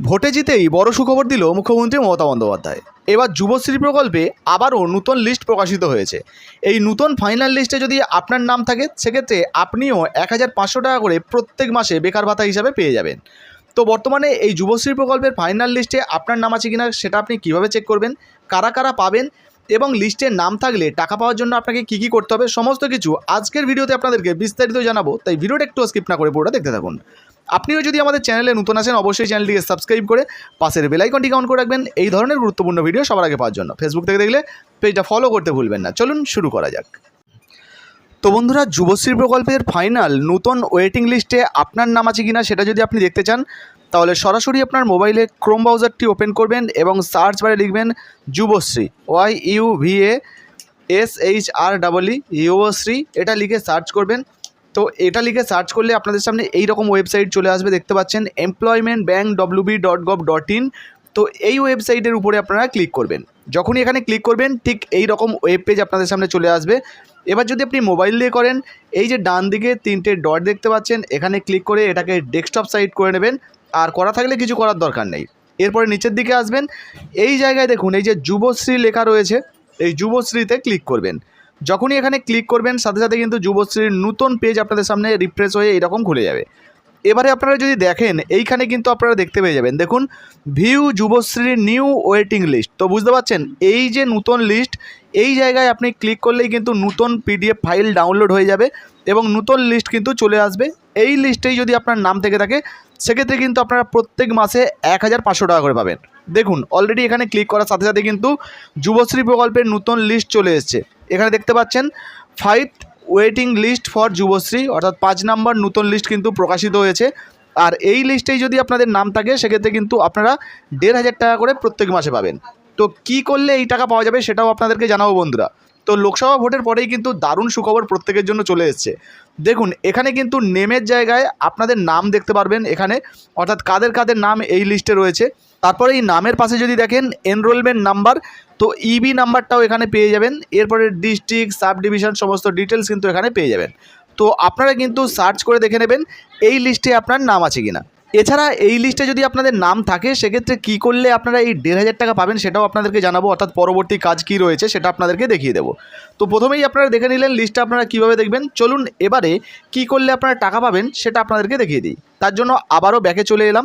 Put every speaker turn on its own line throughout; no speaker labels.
ভোটে জিতেই বড় সুখবর দিল মুখ্যমন্ত্রী মমতা বন্দ্যোপাধ্যায়। এবার যুবশ্রী প্রকল্পে আবারও নতুন লিস্ট প্রকাশিত হয়েছে। এই নতুন ফাইনাল লিস্টে যদি আপনার নাম থাকে, সেক্ষেত্রে আপনিও এক হাজার পাঁচশো টাকা করে প্রত্যেক মাসে বেকার ভাতা হিসাবে পেয়ে যাবেন। তো বর্তমানে এই যুবশ্রী প্রকল্পের ফাইনাল লিস্টে আপনার নাম আছে কিনা, সেটা আপনি কীভাবে চেক করবেন, কারা কারা পাবেন এবং লিস্টের নাম থাকলে টাকা পাওয়ার জন্য আপনাকে কী কী করতে হবে, সমস্ত কিছু আজকের ভিডিওতে আপনাদেরকে বিস্তারিত জানাব, তাই ভিডিওটা একটু স্কিপ না করে পুরোটা দেখতে থাকুন। আপনিও যদি আমাদের চ্যানেলে নতুন আসেন অবশ্যই চ্যানেলটিকে সাবস্ক্রাইব করে পাশের বেলাইকনটি কাউন্ট করে রাখবেন। এই ধরনের গুরুত্বপূর্ণ ভিডিও সবার আগে পাওয়ার জন্য। ফেসবুক থেকে দেখলে পেজটা ফলো করতে ভুলবেন না। চলুন শুরু করা যাক। তো বন্ধুরা, যুবশ্রী প্রকল্পের ফাইনাল নতুন ওয়েটিং লিস্টে আপনার নাম আছে কিনা সেটা যদি আপনি দেখতে চান, তাহলে সরাসরি আপনার মোবাইলে ক্রোম ব্রাউজারটি ওপেন করবেন এবং সার্চ বারে লিখবেন Yuvashree Y U V A S H R double E ইউশ্রী এটা লিখে সার্চ করবেন। তো এটা লিখে সার্চ করলে আপনাদের সামনে এই রকম ওয়েবসাইট চলে আসবে, দেখতে পাচ্ছেন employment bank WB dot gov dot in তো এই ওয়েবসাইটের উপরে আপনারা ক্লিক করবেন। যখনই এখানে ক্লিক করবেন, ঠিক এই রকম ওয়েব পেজ আপনাদের সামনে চলে আসবে। এবার যদি আপনি মোবাইল দিয়ে করেন, এই যে ডান দিকে তিনটে ডট দেখতে পাচ্ছেন, এখানে ক্লিক করে এটাকে ডেস্কটপ সাইট করে নেবেন। আর করা থাকলে কিছু করার দরকার নেই। এরপরে নিচের দিকে আসবেন। এই জায়গায় দেখুন, এই যে যুবশ্রী লেখা রয়েছে, এই যুবশ্রীতে ক্লিক করবেন। যখনই এখানে ক্লিক করবেন, সাথে সাথে কিন্তু যুবশ্রীর নতুন পেজ আপনাদের সামনে রিফ্রেশ হয়ে এইরকম খুলে যাবে। এবারে আপনারা যদি দেখেন, এইখানে কিন্তু আপনারা দেখতে পেয়ে যাবেন। দেখুন ভিউ যুবশ্রীর নিউ ওয়েটিং লিস্ট তো বুঝতে পারছেন, এই যে নতুন লিস্ট এই জায়গায় আপনি ক্লিক করলেই কিন্তু নতুন পিডিএফ ফাইল ডাউনলোড হয়ে যাবে এবং নতুন লিস্ট কিন্তু চলে আসবে। এই লিস্টেই যদি আপনার নাম থেকে থাকে, সেক্ষেত্রে কিন্তু আপনারা প্রত্যেক মাসে এক হাজার পাঁচশো টাকা করে পাবেন। দেখুন অলরেডি এখানে ক্লিক করার সাথে সাথে কিন্তু যুবশ্রী প্রকল্পের নতুন লিস্ট চলে এসছে। এখানে দেখতে পাচ্ছেন five waiting list for Yuvashree অর্থাৎ পাঁচ নাম্বার নতুন লিস্ট কিন্তু প্রকাশিত হয়েছে। আর এই লিস্টেই যদি আপনাদের নাম থাকে, সেক্ষেত্রে কিন্তু আপনারা দেড় হাজার টাকা করে প্রত্যেক মাসে পাবেন। তো কি করলে এই টাকা পাওয়া যাবে, সেটাও আপনাদেরকে জানাব বন্ধুরা। তো লোকসভা ভোটের পরেই কিন্তু দারুণ সুখবর প্রত্যেকের জন্য চলে এসছে। দেখুন, এখানে কিন্তু নেমের জায়গায় আপনাদের নাম দেখতে পারবেন এখানে। অর্থাৎ কাদের কাদের নাম এই লিস্টে রয়েছে। তারপরে এই নামের পাশে যদি দেখেন এনরোলমেন্ট নাম্বার তো ইবি নাম্বারটাও এখানে পেয়ে যাবেন। এরপরে ডিস্ট্রিক্ট সাব ডিভিশন সমস্ত ডিটেলস কিন্তু এখানে পেয়ে যাবেন। তো আপনারা কিন্তু সার্চ করে দেখে নেবেন, এই লিস্টে আপনার নাম আছে কিনা। এছাড়া এই লিস্টে যদি আপনাদের নাম থাকে, সেক্ষেত্রে কী করলে আপনারা এই দেড় হাজার টাকা পাবেন সেটাও আপনাদেরকে জানাব, অর্থাৎ পরবর্তী কাজ কী রয়েছে সেটা আপনাদেরকে দেখিয়ে দেবো। তো প্রথমেই আপনারা দেখে নিলেন লিস্টটা আপনারা কীভাবে দেখবেন। চলুন এবারে কী করলে আপনারা টাকা পাবেন সেটা আপনাদেরকে দেখিয়ে দিই। তার জন্য আবারও ব্যাকে চলে এলাম।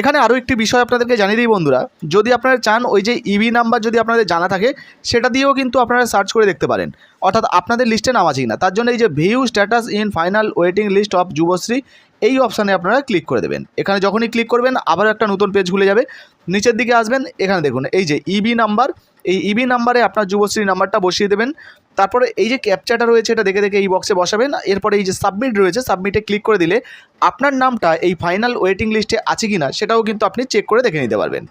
এখানে আরও একটি বিষয় আপনাদেরকে জানিয়ে দিই বন্ধুরা। যদি আপনারা চান ওই যে ইভি নাম্বার যদি আপনাদের জানা থাকে, সেটা দিয়েও কিন্তু আপনারা সার্চ করে দেখতে পারেন। অর্থাৎ আপনাদের লিস্টে নাম আছে কিনা তার জন্য এই যে view status in final waiting list of Yuvashree এই অপশানে আপনারা ক্লিক করে দেবেন। এখানে যখনই ক্লিক করবেন, আবারও একটা নতুন পেজ খুলে যাবে। নিচের দিকে আসবেন, এখানে দেখুন, এই যে ইবি নাম্বার এই ইবি নাম্বারে আপনার যুবশ্রী নাম্বারটা বসিয়ে দেবেন। তারপরে এই যে ক্যাপচাটা রয়েছে, এটা দেখে দেখে এই বক্সে বসাবেন। এরপরে এই যে সাবমিট রয়েছে সাবমিটে ক্লিক করে দিলে আপনার নামটা এই ফাইনাল ওয়েটিং লিস্টে আছে কি না সেটাও কিন্তু আপনি চেক করে দেখে নিতে পারবেন।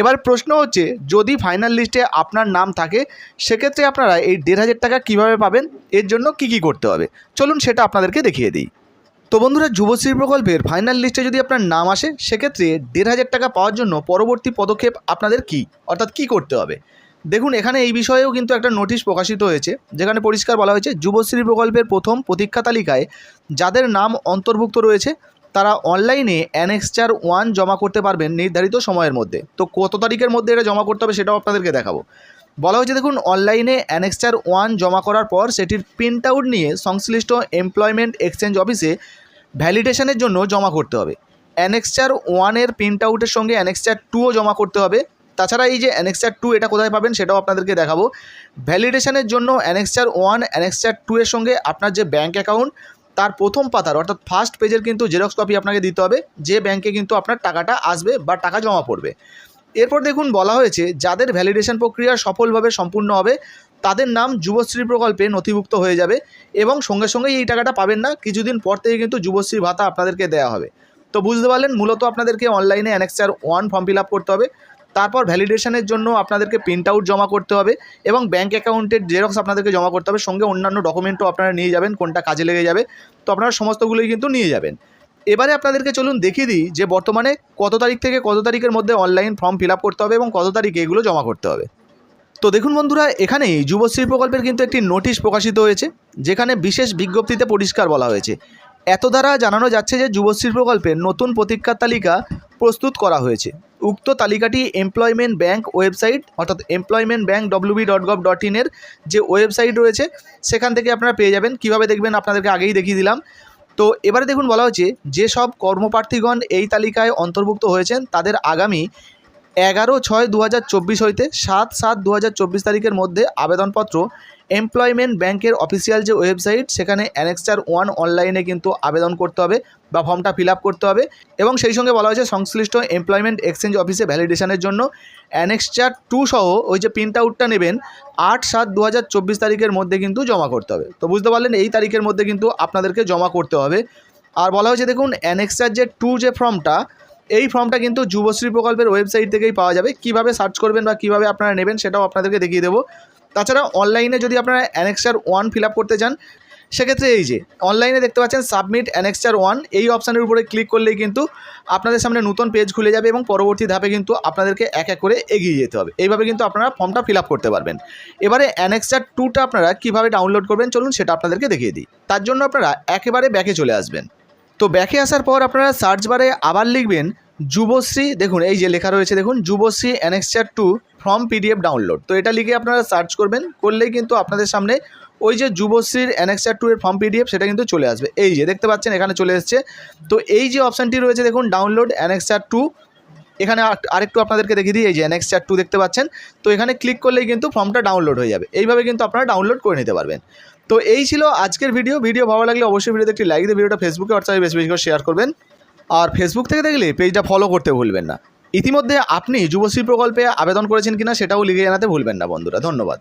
এবার প্রশ্ন হচ্ছে, যদি ফাইনাল লিস্টে আপনার নাম থাকে, সেক্ষেত্রে আপনারা এই দেড় হাজার টাকা কীভাবে পাবেন? এর জন্য কি কি করতে হবে? চলুন সেটা আপনাদেরকে দেখিয়ে দিই। তো বন্ধুরা যুবশ্রী প্রকল্পের ফাইনাল লিস্টে যদি আপনার নাম আসে, সেক্ষেত্রে দেড় হাজার টাকা পাওয়ার জন্য পরবর্তী পদক্ষেপ আপনাদের কি? অর্থাৎ কি করতে হবে? দেখুন, এখানে এই বিষয়েও কিন্তু একটা নোটিশ প্রকাশিত হয়েছে, যেখানে পরিষ্কার বলা হয়েছে, যুবশ্রী প্রকল্পের প্রথম প্রতীক্ষা তালিকায় যাদের নাম অন্তর্ভুক্ত রয়েছে, তারা অনলাইনে অ্যানেক্সচার ওয়ান জমা করতে পারবেন নির্ধারিত সময়ের মধ্যে। তো কত তারিখের মধ্যে এটা জমা করতে হবে সেটাও আপনাদেরকে দেখাবো। বলা হয়েছে, দেখুন অনলাইনে অ্যানেক্সচার ওয়ান জমা করার পর সেটির প্রিন্ট আউট নিয়ে সংশ্লিষ্ট এমপ্লয়মেন্ট এক্সচেঞ্জ অফিসে ভ্যালিডেশনের জন্য জমা করতে হবে। অ্যানেক্সচার ওয়ানের প্রিন্ট আউটের সঙ্গে অ্যানেক্সচার টুও জমা করতে হবে। তাছাড়া এই যে অ্যানেক্সচার টু এটা কোথায় পাবেন সেটাও আপনাদেরকে দেখাবো। ভ্যালিডেশনের জন্য অ্যানেক্সচার ওয়ান অ্যানেক্সচার টু এর সঙ্গে আপনার যে ব্যাঙ্ক অ্যাকাউন্ট তার প্রথম পাতার, অর্থাৎ ফার্স্ট পেজের কিন্তু জেরক্স কপি আপনাকে দিতে হবে। যে ব্যাংকে কিন্তু আপনার টাকাটা আসবে বা টাকা জমা পড়বে। এরপর দেখুন বলা হয়েছে, যাদের ভ্যালিডেশন প্রক্রিয়া সফলভাবে সম্পূর্ণ হবে, তাদের নাম যুবশ্রী প্রকল্পে নথিভুক্ত হয়ে যাবে এবং সঙ্গে সঙ্গেই এই টাকাটা পাবেন না, কিছুদিন পর থেকে কিন্তু যুবশ্রী ভাতা আপনাদেরকে দেওয়া হবে। তো বুঝতে পারলেন, মূলত আপনাদেরকে অনলাইনে অ্যানেক্সার ওয়ান ফর্ম ফিল করতে হবে, তারপর ভ্যালিডেশনের জন্য আপনাদেরকে প্রিন্ট আউট জমা করতে হবে এবং ব্যাঙ্ক অ্যাকাউন্টের জেরক্স আপনাদেরকে জমা করতে হবে, সঙ্গে অন্যান্য ডকুমেন্টও আপনারা নিয়ে যাবেন, কোনটা কাজে লেগে যাবে, তো আপনারা সমস্তগুলোই কিন্তু নিয়ে যাবেন। এবারে আপনাদেরকে চলুন দেখিয়ে দিই যে বর্তমানে কত তারিখ থেকে কত তারিখের মধ্যে অনলাইন ফর্ম ফিল করতে হবে এবং কত তারিখে এগুলো জমা করতে হবে। তো দেখুন বন্ধুরা, এখানেই যুবশ্রী প্রকল্পের কিন্তু একটি নোটিশ প্রকাশিত হয়েছে, যেখানে বিশেষ বিজ্ঞপ্তিতে পরিষ্কার বলা হয়েছে। এত দ্বারা জানানো যাচ্ছে যে যুবশ্রী প্রকল্পের নতুন প্রতীক্ষার তালিকা প্রস্তুত করা হয়েছে। উক্ত তালিকাটি এমপ্লয়মেন্ট ব্যাংক ওয়েবসাইট অর্থাৎ employment bank WB dot gov dot ইনের যে ওয়েবসাইট রয়েছে, সেখান থেকে আপনারা পেয়ে যাবেন। কীভাবে দেখবেন? আপনাদেরকে আগেই দেখিয়ে দিলাম। তো এবারে দেখুন বলা হচ্ছে যেসব কর্মপ্রার্থীগণ এই তালিকায় অন্তর্ভুক্ত হয়েছেন তাদের আগামী এগারো ছয় দু হইতে সাত সাত দু তারিখের মধ্যে আবেদনপত্র এমপ্লয়মেন্ট ব্যাংকের অফিসিয়াল যে ওয়েবসাইট, সেখানে অ্যানেক্সচার ওয়ান অনলাইনে কিন্তু আবেদন করতে হবে বা ফর্মটা ফিল করতে হবে। এবং সেই সঙ্গে বলা হয়েছে, সংশ্লিষ্ট এমপ্লয়মেন্ট এক্সচেঞ্জ অফিসে ভ্যালিডেশনের জন্য অ্যানেক্সচার টু সহ ওই যে প্রিন্ট আউটটা নেবেন, আট সাত দু তারিখের মধ্যে কিন্তু জমা করতে হবে। তো বুঝতে পারলেন, এই তারিখের মধ্যে কিন্তু আপনাদেরকে জমা করতে হবে। আর বলা হয়েছে, দেখুন, অ্যানেক্সার যে টু যে ফর্মটা এই ফর্মটা কিন্তু যুবশ্রী প্রকল্পের ওয়েবসাইট থেকেই পাওয়া যাবে। কীভাবে সার্চ করবেন বা কীভাবে আপনারা নেবেন সেটাও আপনাদেরকে দেখিয়ে দেবো। তাছাড়া অনলাইনে যদি আপনারা অ্যানেক্সার ওয়ান ফিল করতে চান, সেক্ষেত্রে এই যে অনলাইনে দেখতে পাচ্ছেন সাবমিট অ্যানেক্সার ওয়ান এই অপশানের উপরে ক্লিক করলেই কিন্তু আপনাদের সামনে নতুন পেজ খুলে যাবে এবং পরবর্তী ধাপে কিন্তু আপনাদেরকে এক এক করে এগিয়ে যেতে হবে। এইভাবে কিন্তু আপনারা ফর্মটা ফিল করতে পারবেন। এবারে অ্যানেক্সার টুটা আপনারা কীভাবে ডাউনলোড করবেন, চলুন সেটা আপনাদেরকে দেখিয়ে দিই। তার জন্য আপনারা একেবারে ব্যাকে চলে আসবেন। তো ব্যাকে আসার পর আপনারা সার্চ বারে আবার লিখবেন যুবশ্রী, দেখুন এই যে লেখা রয়েছে, দেখুন Yuvashree annexure two form PDF download তো এটা লিখে আপনারা সার্চ করবেন, করলেই কিন্তু আপনাদের সামনে ওই যে যুবশ্রীর অ্যানেক্সচার টু এর ফর্ম পিডিএফ সেটা কিন্তু চলে আসবে। এই যে দেখতে পাচ্ছেন এখানে চলে এসছে। তো এই যে অপশানটি রয়েছে, দেখুন ডাউনলোড অ্যানেক্সচার টু এখানে আর- আরেকটু আপনাদেরকে দেখিয়ে দিই, এই যে অ্যানেক্সচার টু দেখতে পাচ্ছেন। তো এখানে ক্লিক করলেই কিন্তু ফর্মটা ডাউনলোড হয়ে যাবে। এইভাবে কিন্তু আপনারা ডাউনলোড করে নিতে পারবেন। তো এই ছিল আজকের ভিডিও ভিডিও ভালো লাগলে অবশ্যই ভিডিওতে একটি লাইক দিয়ে ভিডিওটা ফেসবুকে হোয়াটসঅ্যাপে বেশি বেশি করে শেয়ার করবেন। আর ফেসবুক থেকে দেখলে পেজটা ফলো করতে ভুলবেন না। ইতিমধ্যে আপনি যুবশ্রী প্রকল্পে আবেদন করেছেন কিনা সেটাও লিখে জানাতে ভুলবেন না বন্ধুরা। ধন্যবাদ।